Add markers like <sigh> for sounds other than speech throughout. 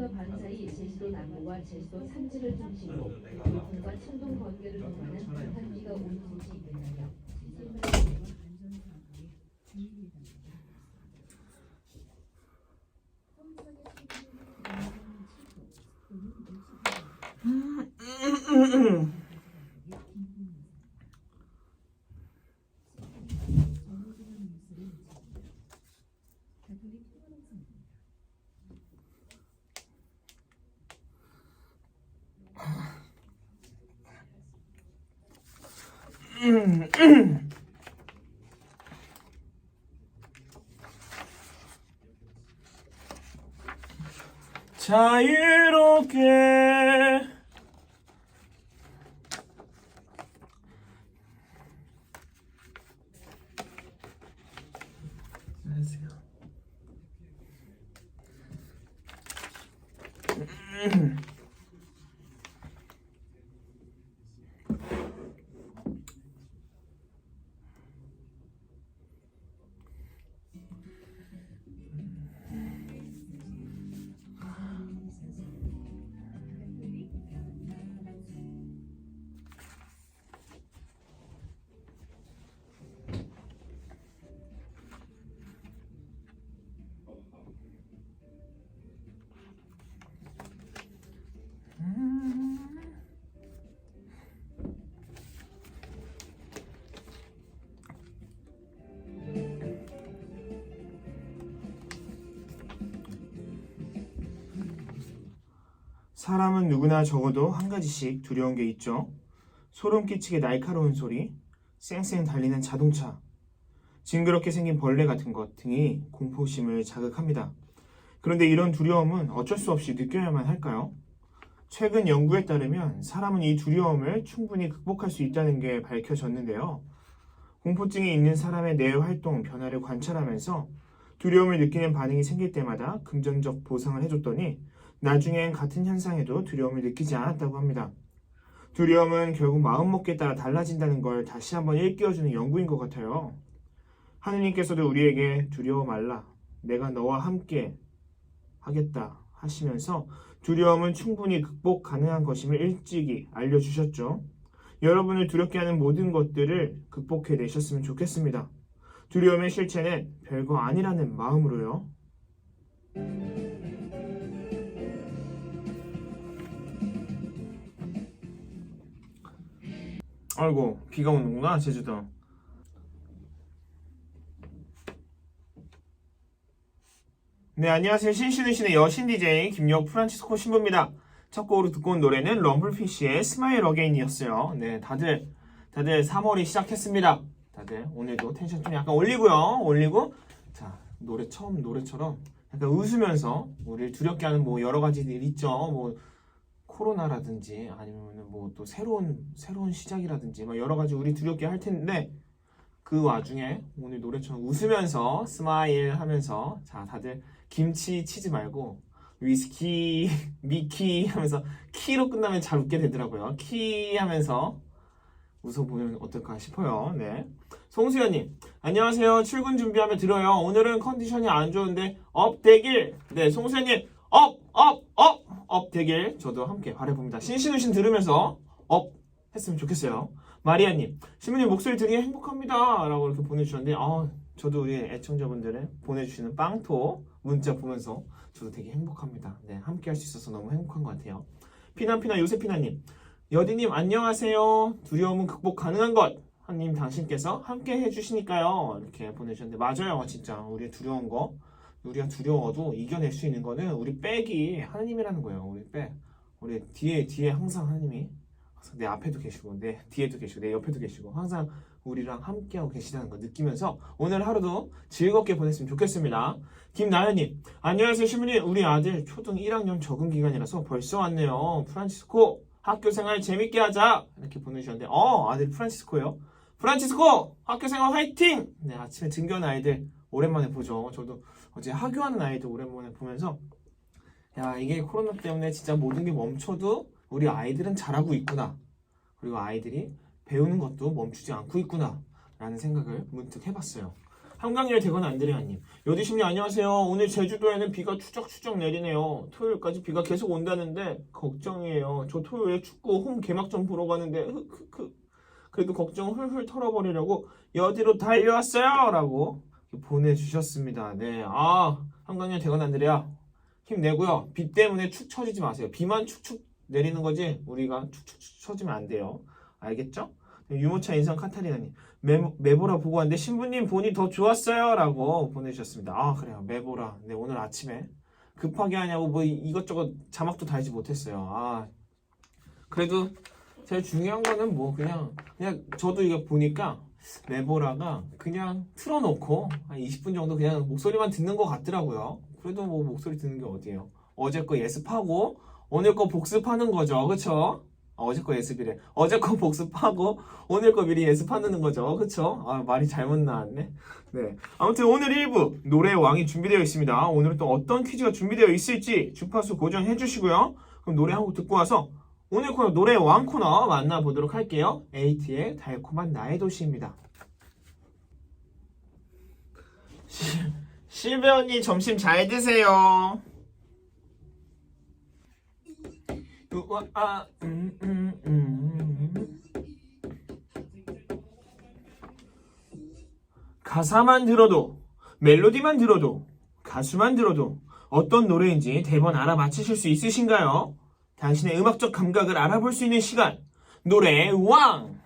서부터 밤 사이 제주도 남부와 제주도 산지를 중심으로 교통과 천둥 번개를 동반한 강한 비가 오는 곳이 있는데요. 자유롭게 사람은 누구나 적어도 한 가지씩 두려운 게 있죠. 소름 끼치게 날카로운 소리, 쌩쌩 달리는 자동차, 징그럽게 생긴 벌레 같은 것 등이 공포심을 자극합니다. 그런데 이런 두려움은 어쩔 수 없이 느껴야만 할까요? 최근 연구에 따르면 사람은 이 두려움을 충분히 극복할 수 있다는 게 밝혀졌는데요. 공포증이 있는 사람의 뇌 활동 변화를 관찰하면서 두려움을 느끼는 반응이 생길 때마다 긍정적 보상을 해줬더니 나중엔 같은 현상에도 두려움을 느끼지 않았다고 합니다. 두려움은 결국 마음먹기에 따라 달라진다는 걸 다시 한번 일깨워주는 연구인 것 같아요. 하느님께서도 우리에게 두려워 말라. 내가 너와 함께 하겠다 하시면서 두려움은 충분히 극복 가능한 것임을 일찍이 알려주셨죠. 여러분을 두렵게 하는 모든 것들을 극복해 내셨으면 좋겠습니다. 두려움의 실체는 별거 아니라는 마음으로요. 아이고 비가 오는구나 제주도. 네 안녕하세요 신신의 신의 여신 DJ 김역 프란치스코 신부입니다. 첫 곡으로 듣고 온 노래는 럼블피쉬의 스마일 어게인이었어요. 네 다들 다들 3월이 시작했습니다. 다들 오늘도 텐션 좀 약간 올리고요. 올리고 자 노래 처음 노래처럼 약간 웃으면서 우리를 두렵게 하는 뭐 여러 가지들 있죠. 뭐 코로나라든지 아니면 뭐 또 새로운 새로운 시작이라든지 뭐 여러 가지 우리 두렵게 할 텐데 그 와중에 오늘 노래처럼 웃으면서 스마일 하면서 자 다들 김치 치지 말고 위스키 <laughs> 미키 하면서 키로 끝나면 잘 웃게 되더라고요. 키 하면서 웃어보면 어떨까 싶어요. 네. 송수연님 안녕하세요. 출근 준비하며 들어요. 오늘은 컨디션이 안 좋은데 업 되길. 네 송수연님 업 업 업 업 되길 저도 함께 바라봅니다. 신신우신 들으면서 업 했으면 좋겠어요. 마리아님 신부님 목소리 들으니 행복합니다. 라고 이렇게 보내주셨는데 아 저도 우리 애청자분들의 보내주시는 빵토 문자 보면서 저도 되게 행복합니다. 네 함께 할 수 있어서 너무 행복한 것 같아요. 피나피나 요세피나님 여디님 안녕하세요. 두려움은 극복 가능한 것. 하나님 당신께서 함께 해주시니까요. 이렇게 보내주셨는데 맞아요. 진짜 우리의 두려운 거 우리가 두려워도 이겨낼 수 있는 거는 우리 백이 하나님이라는 거예요 우리 백 우리 뒤에 뒤에 항상 하나님이 항상 내 앞에도 계시고 내 뒤에도 계시고 내 옆에도 계시고 항상 우리랑 함께하고 계시다는 거 느끼면서 오늘 하루도 즐겁게 보냈으면 좋겠습니다. 김나연님 안녕하세요 시민님 우리 아들 초등 1학년 적응 기간이라서 벌써 왔네요. 프란치스코 학교 생활 재밌게 하자 이렇게 보내주셨는데 어 아들 프란치스코요. 프란치스코 학교 생활 화이팅! 네 아침에 등교한 아이들 오랜만에 보죠. 저도 어제 하교하는 아이들 오랜만에 보면서 야 이게 코로나 때문에 진짜 모든 게 멈춰도 우리 아이들은 잘하고 있구나. 그리고 아이들이 배우는 것도 멈추지 않고 있구나. 라는 생각을 문득 해봤어요. 한강열 대건 안드레아님 여디심님 안녕하세요 오늘 제주도에는 비가 추적추적 내리네요 토요일까지 비가 계속 온다는데 걱정이에요 저 토요일에 축구 홈 개막전 보러 가는데 흑흑흑 그래도 걱정 훌훌 털어버리려고 여디로 달려왔어요 라고 보내주셨습니다. 네 아 한강열 대건 안드레아. 힘내고요. 비 때문에 축 처지지 마세요. 비만 축축 내리는 거지 우리가 축축축 처지면 안 돼요. 알겠죠? 유모차 인성 카타리나님. 매, 매보라 보고 왔는데 신부님 본이 더 좋았어요 라고 보내주셨습니다. 아 그래요. 매보라. 네 오늘 아침에 급하게 하냐고 뭐 이- 이것저것 자막도 달지 못했어요. 아 그래도 제일 중요한 거는 뭐 그냥 그냥 저도 이거 보니까 매보라가 그냥 틀어놓고 한 20분 정도 그냥 목소리만 듣는 것 같더라고요 그래도 뭐 목소리 듣는 게 어디예요 어제 거 예습하고 오늘 거 복습하는 거죠? 아, 어제 거 예습이래. 어제 거 <laughs> 복습하고 오늘 거 미리 예습하는 거죠. 그쵸? 아, 말이 잘못 나왔네. 네. 아무튼 오늘 1부 노래의 왕이 준비되어 있습니다. 오늘은 또 어떤 퀴즈가 준비되어 있을지 주파수 고정해 주시고요. 그럼 노래 한 곡 듣고 와서 오늘 코너 노래의 왕 코너 만나보도록 할게요. 에이티의 달콤한 나의 도시입니다. 실- 실배 언니 점심 잘 드세요. 음, 음, 음. 가사만 들어도 멜로디만 들어도 가수만 들어도 어떤 노래인지 대번 알아맞히실 수 있으신가요? 당신의 음악적 감각을 알아볼 수 있는 시간 노래의 왕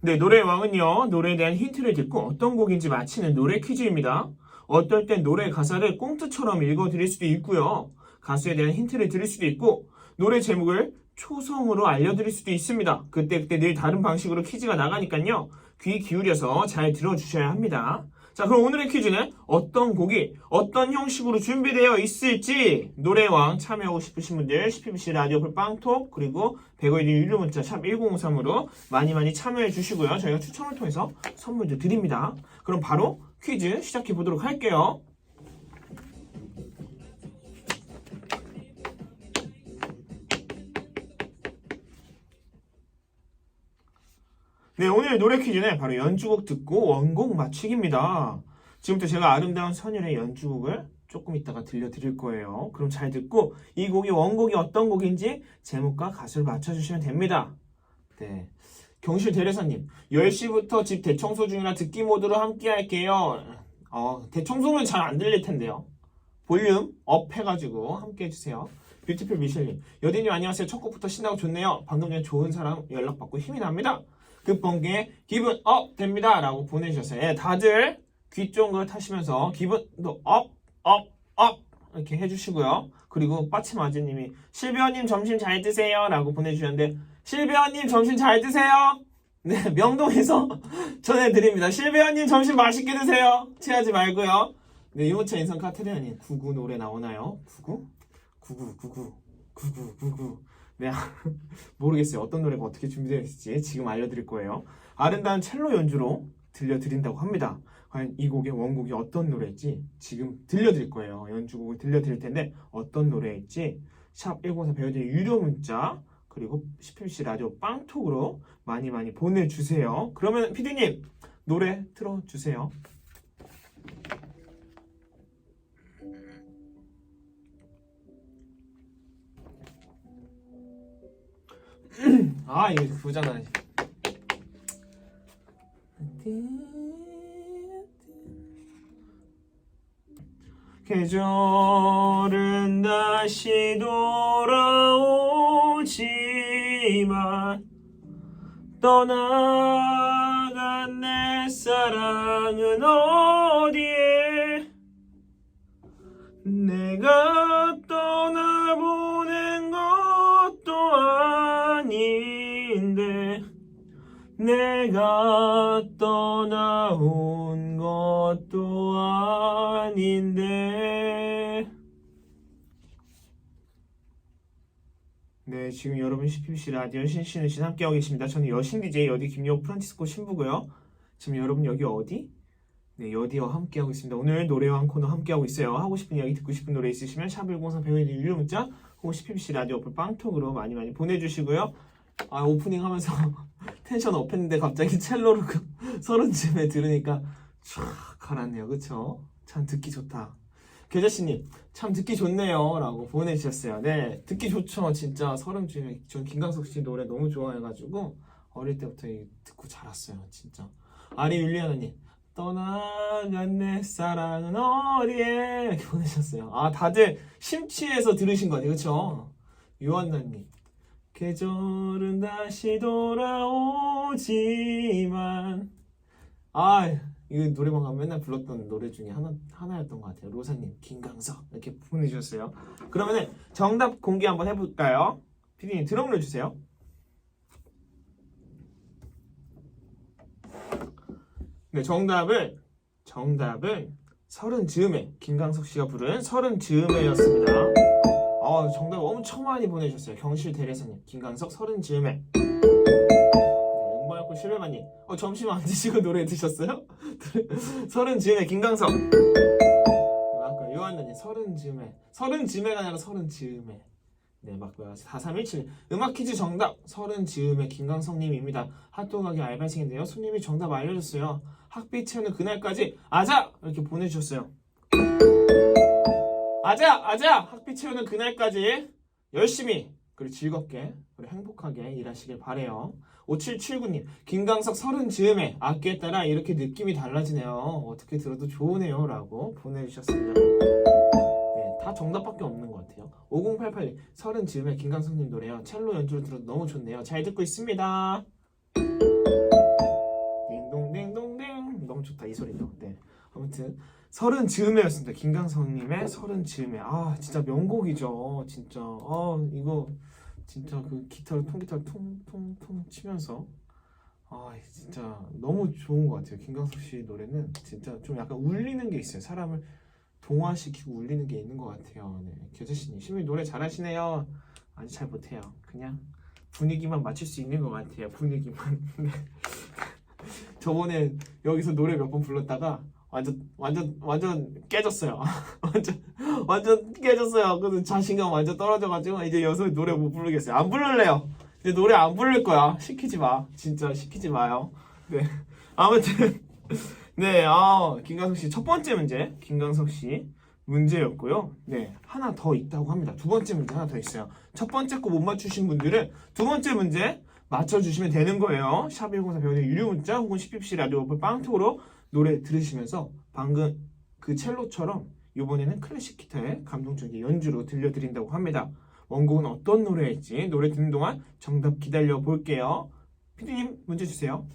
네, 노래의 왕은요, 노래에 대한 힌트를 듣고 어떤 곡인지 맞히는 노래 퀴즈입니다. 어떨 땐 노래 가사를 꽁트처럼 읽어드릴 수도 있고요. 가수에 대한 힌트를 드릴 수도 있고, 노래 제목을 초성으로 알려드릴 수도 있습니다. 그때그때 늘 다른 방식으로 퀴즈가 나가니까요. 귀 기울여서 잘 들어주셔야 합니다. 자, 그럼 오늘의 퀴즈는 어떤 곡이 어떤 형식으로 준비되어 있을지 노래왕 참여하고 싶으신 분들 CPBC 라디오 풀빵톡 그리고 100원의 유료 문자 샵 1003으로 많이 많이 참여해 주시고요. 저희가 추첨을 통해서 선물도 드립니다. 그럼 바로 퀴즈 시작해 보도록 할게요. 네, 오늘 노래 퀴즈는 바로 연주곡 듣고 원곡 맞추기입니다. 지금부터 제가 아름다운 선율의 연주곡을 조금 이따가 들려드릴 거예요. 그럼 잘 듣고 이 곡이 원곡이 어떤 곡인지 제목과 가수를 맞춰주시면 됩니다. 네. 경실 대리사님, 10시부터 집 대청소 중이라 듣기 모드로 함께 할게요. 어, 대청소는 잘 안 들릴 텐데요. 볼륨 업 해가지고 함께 해주세요. 뷰티풀 미셸님, 여디님 안녕하세요. 첫 곡부터 신나고 좋네요. 방금 전에 좋은 사람 연락받고 힘이 납니다. 급번개 기분 업 됩니다. 라고 보내주셨어요. 예, 다들 귀걸 타시면서 기분도 업, 업, 업 이렇게 해주시고요. 그리고 빠치마즈님이 실비언님 점심 잘 드세요. 라고 보내주셨는데 실비언님 점심 잘 드세요. 네, 명동에서 <laughs> 전해드립니다. 실비언님 점심 맛있게 드세요. 체하지 말고요. 네, 유모차 인성 카테리아님 99 노래 나오나요? 99? 99, 99, 99, 99. 네, <laughs> 모르겠어요. 어떤 노래가 어떻게 준비되어 있을지 지금 알려드릴 거예요. 아름다운 첼로 연주로 들려드린다고 합니다. 과연 이 곡의 원곡이 어떤 노래일지 지금 들려드릴 거예요. 연주곡을 들려드릴 텐데 어떤 노래일지 샵 104 배우들의 유료 문자 그리고 10PC 라디오 빵톡으로 많이 많이 보내주세요. 그러면 피디님 노래 틀어주세요. 아 이거 그거잖아. 계절은 다시 돌아오지만 떠나간 내 사랑은 어디에 내가 내가 떠나온 것도 아닌데 네 지금 여러분 CPBC 라디오 신신은 신 함께하고 계십니다 저는 여신 DJ 여디 김여우 프란치스코 신부고요 지금 여러분 여기 어디? 네, 여디와 함께하고 있습니다. 오늘 노래와 한 코너 함께하고 있어요. 하고 싶은 이야기 듣고 싶은 노래 있으시면 샵1034 배우의 유료 문자 혹은 CPC 라디오 어플 빵톡으로 많이 많이 보내주시고요. 아 오프닝 하면서 <laughs> 텐션 업했는데 갑자기 첼로로 그 서른쯤에 들으니까 촥 가라앉네요. 그쵸? 참 듣기 좋다. 계자씨님 참 듣기 좋네요 라고 보내주셨어요. 네 듣기 좋죠. 진짜 서른쯤에 전 김강석 씨 노래 너무 좋아해가지고 어릴 때부터 이- 듣고 자랐어요. 진짜. 아리 율리아나님 떠나간 내 사랑은 어디에 이렇게 보내셨어요. 아 다들 심취해서 들으신 거 아니에요, 그렇죠? 유한나님 계절은 다시 돌아오지만 아 이거 노래방 가면 맨날 불렀던 노래 중에 하나 하나였던 것 같아요. 로사님 김강석 이렇게 보내주셨어요. 그러면은 정답 공개 한번 해볼까요? 피디님 드럼을 주세요. 네, 정답은 정답은 서른 즈음에 김강석 씨가 부른 서른 즈음에였습니다. 아, 정답 엄청 많이 보내주셨어요. 경실 대리사님, 김강석 서른 즈음에. 네, 응발고 실례마님, 어 점심 안 드시고 노래 드셨어요? <laughs> 서른 즈음에 김강석. 네, 맞고요. 요한나님 서른 즈음에 서른 즈음에가 아니라 서른 즈음에. 네 맞고요. 4317 음악 퀴즈 정답 서른 즈음에 김강성님입니다. 핫도그 가게 알바생인데요. 손님이 정답 알려줬어요. 학비 채우는 그날까지 아자 이렇게 보내주셨어요. 아자 아자 학비 채우는 그날까지 열심히 그리고 즐겁게 그리고 행복하게 일하시길 바래요. 5779님 김강석 서른 즈음에 악기에 따라 이렇게 느낌이 달라지네요. 어떻게 들어도 좋으네요 라고 보내주셨습니다. 네, 다 정답밖에 없는 것 같아요. 5088님 서른 즈음에 김강석님 노래요. 첼로 연주를 들어도 너무 좋네요. 잘 듣고 있습니다. 딩동댕동댕 너무 좋다 이 소리도. 네. 아무튼 서른 즈음에였습니다. 김강석님의 서른 즈음에 아 진짜 명곡이죠. 진짜 아 이거 진짜 그 기타로 통기타를 통통통 치면서 아 진짜 너무 좋은 것 같아요. 김강석 씨 노래는 진짜 좀 약간 울리는 게 있어요. 사람을 동화시키고 울리는 게 있는 것 같아요. 네, 교재씨님 심히 노래 잘하시네요. 아니 잘 못해요. 그냥 분위기만 맞출 수 있는 것 같아요. 분위기만. <laughs> 네. 저번에 여기서 노래 몇 번 불렀다가 완전 완전 완전 깨졌어요. <laughs> 완전 완전 깨졌어요. 그래서 자신감 완전 떨어져가지고 이제 여기서 노래 못 부르겠어요. 안 부를래요. 이제 노래 안 부를 거야. 시키지 마. 진짜 시키지 마요. 네. <laughs> 아무튼 <laughs> 네, 아 김강석 씨 첫 번째 문제 김강석 씨 문제였고요. 네, 하나 더 있다고 합니다. 두 번째 문제 하나 더 있어요. 첫 번째 거 못 맞추신 분들은 두 번째 문제 맞춰주시면 되는 거예요. 샵1004 배우의 유료 문자 혹은 10ppc 라디오 어플 빵톡으로 노래 들으시면서 방금 그 첼로처럼 이번에는 클래식 기타의 감동적인 연주로 들려드린다고 합니다. 원곡은 어떤 노래일지 노래 듣는 동안 정답 기다려 볼게요. 피디님 문제 주세요.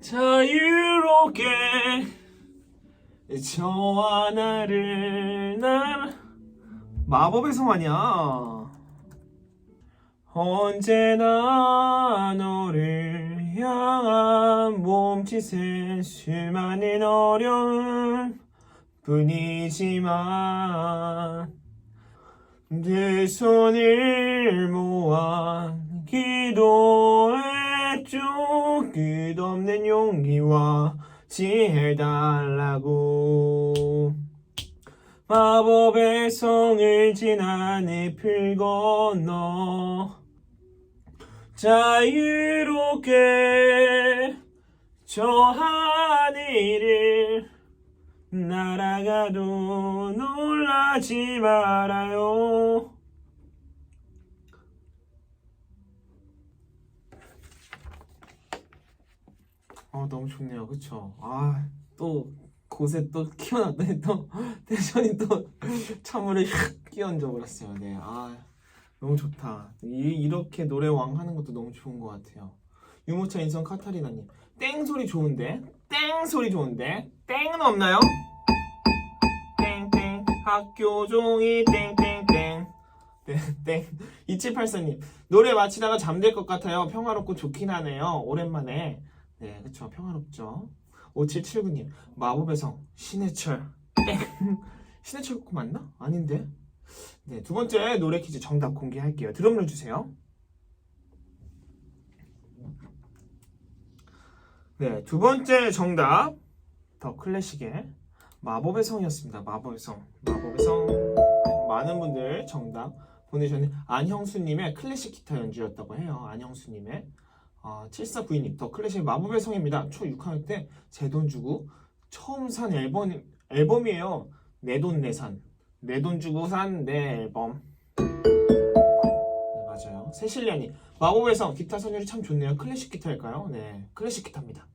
자유롭게 저와 나를 날 마법의 성 아니야 언제나 너를 향한 몸짓에 수많은 어려움 뿐이지만 내 손을 모아 기도했죠 끝없는 용기와 지혜 달라고 마법의 성을 지나 늪을 건너 자유롭게 저 하늘을 날아가도 놀라지 말아요. 어 너무 좋네요, 그쵸? 아 또 곳에 또 키워놨더니 또 <laughs> 텐션이 또 <laughs> 찬물에 휙 끼얹어 버렸어요. 네, 아 너무 좋다. 이, 이렇게 노래왕 하는 것도 너무 좋은 것 같아요. 유모차 인성 카타리나님. 땡 소리 좋은데? 땡 소리 좋은데? 땡은 없나요? 땡땡. 학교 종이 땡땡땡. 땡땡 2784님. 노래 마치다가 잠들 것 같아요. 평화롭고 좋긴 하네요. 오랜만에. 네 그쵸. 평화롭죠. 5779님. 마법의 성. 신해철. 땡. 신해철 곡 맞나? 아닌데 네 두 번째 노래 퀴즈 정답 공개할게요 드럼을 주세요 네, 두 번째 정답 더 클래식의 마법의 성이었습니다. 마법의 성, 마법의 성. 많은 분들 정답 보내주셨는데 안형수님의 클래식 기타 연주였다고 해요. 안형수님의 어, 7492님 더 클래식 마법의 성입니다. 초 6학년 때 제 돈 주고 처음 산 앨범 앨범이에요. 내 돈 내산 내 돈 주고 산 내 앨범. 네, 맞아요. 세실리아님 마법의 성 기타 선율이 참 좋네요. 클래식 기타일까요? 네, 클래식 기타입니다.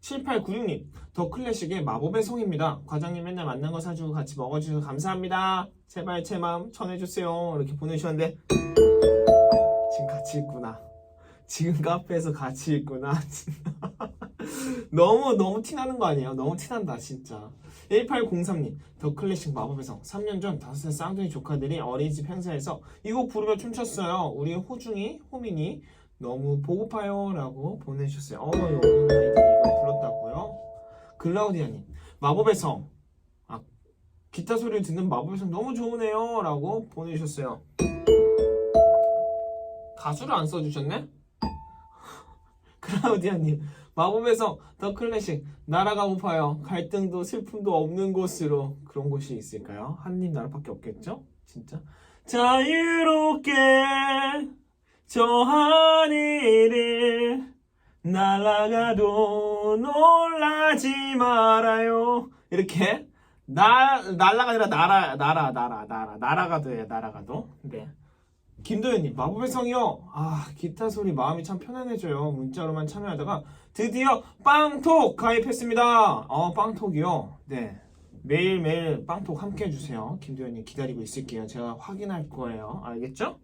7896님 더 클래식의 마법의 성입니다. 과장님 맨날 만난 거 사주고 같이 먹어주셔서 감사합니다. 제발 제 마음 전해주세요. 이렇게 보내주셨는데 지금 같이 있구나. 지금 카페에서 같이 있구나. <laughs> 너무 너무 티나는 거 아니에요? 너무 티난다 진짜. 1803님 더 클래식 마법의 성 3년 전 5살 쌍둥이 조카들이 어린이집 행사에서 이곡 부르며 춤췄어요. 우리 호중이 호민이 너무 보고파요 라고 보내주셨어요. 어, 어린 아이들이 이거 불렀다고요? 글라우디아님 마법의 성 아, 기타 소리를 듣는 마법의 성 너무 좋으네요 라고 보내주셨어요. 가수를 안 써주셨네? 클라우디아님 마법의 성 더 클래식 나라가 고파요 갈등도 슬픔도 없는 곳으로. 그런 곳이 있을까요? 하느님 나라밖에 없겠죠? 진짜? 자유롭게 저 하늘을 날아가도 놀라지 말아요. 이렇게 나 날라가 아니라 나라 나라 나라 나라가도 해 나라가도. 네 김도현님 마법의 성이요? 아 기타 소리 마음이 참 편안해져요. 문자로만 참여하다가 드디어 빵톡 가입했습니다. 어 빵톡이요? 네. 매일매일 빵톡 함께 해주세요. 김도현님 기다리고 있을게요. 제가 확인할 거예요. 알겠죠?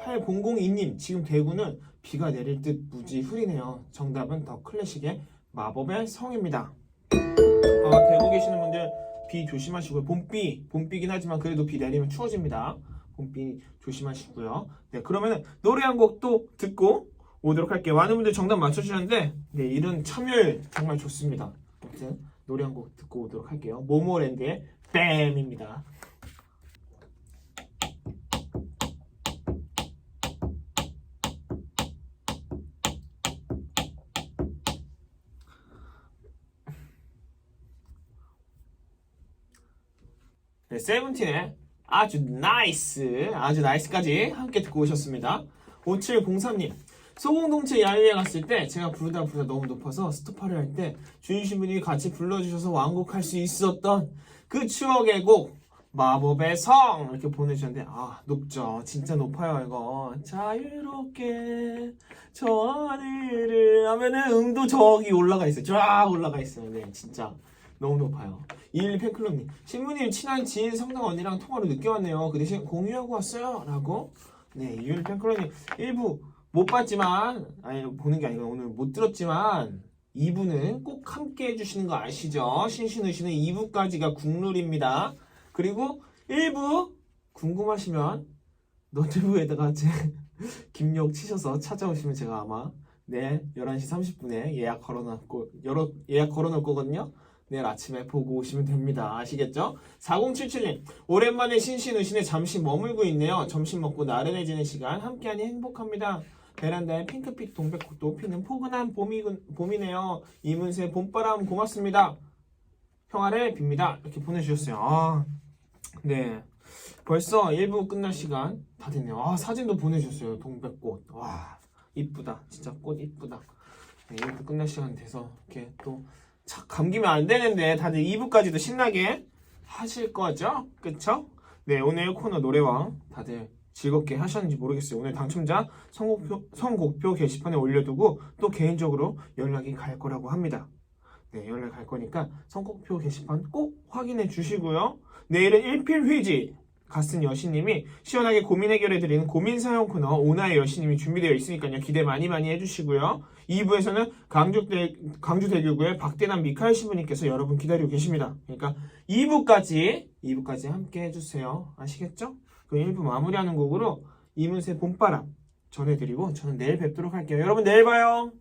8002님 지금 대구는 비가 내릴 듯 무지 흐리네요. 정답은 더 클래식의 마법의 성입니다. 어, 대구 계시는 분들 비 조심하시고요. 봄비, 봄비긴 하지만 그래도 비 내리면 추워집니다. 봄비 조심하시고요. 네, 그러면 노래 한 곡 또 듣고 오도록 할게요. 많은 분들 정답 맞춰주셨는데, 네, 이런 참여율 정말 좋습니다. 아무튼 노래 한 곡 듣고 오도록 할게요. 모모랜드의 뱀입니다. 세븐틴의 아주 나이스, 아주 나이스까지 함께 듣고 오셨습니다. 5703님, 소공동체 야유회 갔을 때 제가 부르다 부르다 너무 높아서 스톱하려 할때 주인신 분이 같이 불러주셔서 완곡할 수 있었던 그 추억의 곡 마법의 성! 이렇게 보내주셨는데 아 높죠. 진짜 높아요 이거. 자유롭게 저 하늘을 하면은 음도 저기 올라가 있어요. 쫙 올라가 있어요. 네 진짜 너무 높아요 21 팬클럽님 신부님 친한 지인 성당 언니랑 통화로 늦게 왔네요 그 대신 공유하고 왔어요 라고 네21 팬클럽님 일부 못 봤지만 아니 보는 게 아니고 오늘 못 들었지만 2부는 꼭 함께 해주시는 거 아시죠? 신신우시는 2부까지가 국룰입니다. 그리고 1부 궁금하시면 너튜브에다가 제 <laughs> 김욕 치셔서 찾아오시면 제가 아마 내일 11시 30분에 예약 걸어놨고 여러 예약 걸어놓을 거거든요. 내일 아침에 보고 오시면 됩니다. 아시겠죠? 4077님 오랜만에 신신우신에 잠시 머물고 있네요. 점심 먹고 나른해지는 시간 함께하니 행복합니다. 베란다에 핑크빛 동백꽃도 피는 포근한 봄이, 봄이네요. 이문세 봄바람 고맙습니다. 평화를 빕니다. 이렇게 보내주셨어요. 아, 네. 벌써 1부 끝날 시간 다 됐네요. 아, 사진도 보내주셨어요. 동백꽃. 와, 이쁘다. 진짜 꽃 이쁘다. 네, 1부 끝날 시간 돼서 이렇게 또 자, 감기면 안 되는데 다들 2부까지도 신나게 하실 거죠? 그쵸? 네, 오늘 코너 노래왕 다들 즐겁게 하셨는지 모르겠어요. 오늘 당첨자 선곡표, 선곡표 게시판에 올려두고 또 개인적으로 연락이 갈 거라고 합니다. 네, 연락 갈 거니까 선곡표 게시판 꼭 확인해 주시고요. 내일은 1필 휘지 가슨 여신님이 시원하게 고민 해결해 드리는 고민 사용 코너 오나의 여신님이 준비되어 있으니까요. 기대 많이 많이 해주시고요. 2부에서는 강주대, 강주대교구의 박대남 미카엘 신부님께서 여러분 기다리고 계십니다. 그러니까 2부까지 2부까지 함께 해주세요. 아시겠죠? 그 1부 마무리하는 곡으로 이문세 봄바람 전해드리고 저는 내일 뵙도록 할게요. 여러분 내일 봐요.